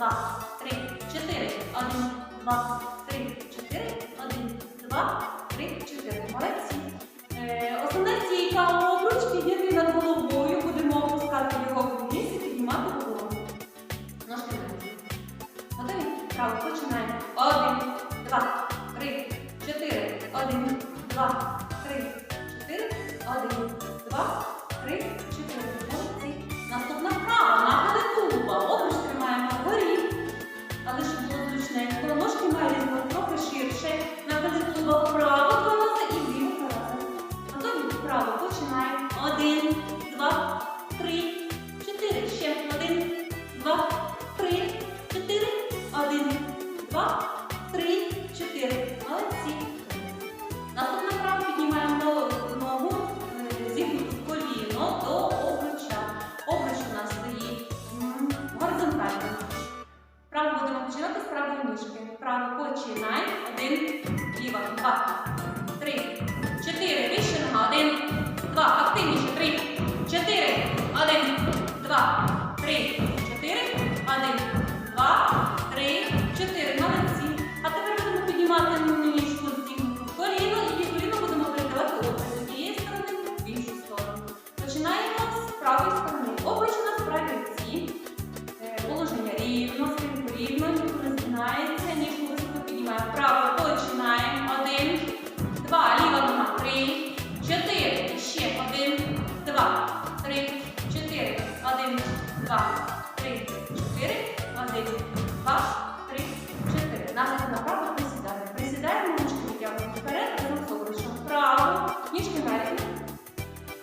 два, три, чотири, один, два, три, чотири, один, два, три, чотири. Молодці. Е, Основне цієї кавової обручки є над головою. Будемо опускати його вниз і піднімати голову. Ножки вниз. Готові? Право. Починаємо. Один, два, три, чотири, один, два. Право починай. Один. Ліва. Два. Три. Чотири. Вище нога. Один. Два. Активніше. Три. Чотири. Один. Два.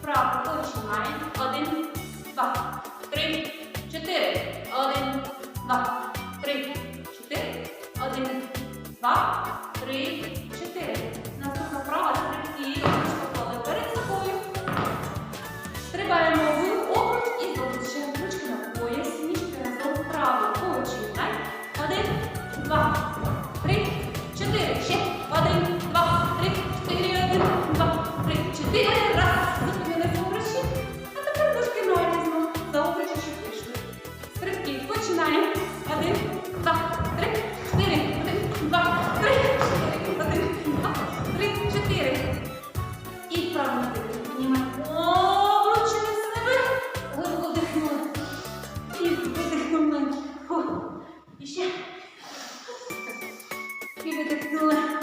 Вправо починаємо. Один, два, три, чотири. Один, два, три, чотири. Один, два. Спасибо, Текстула.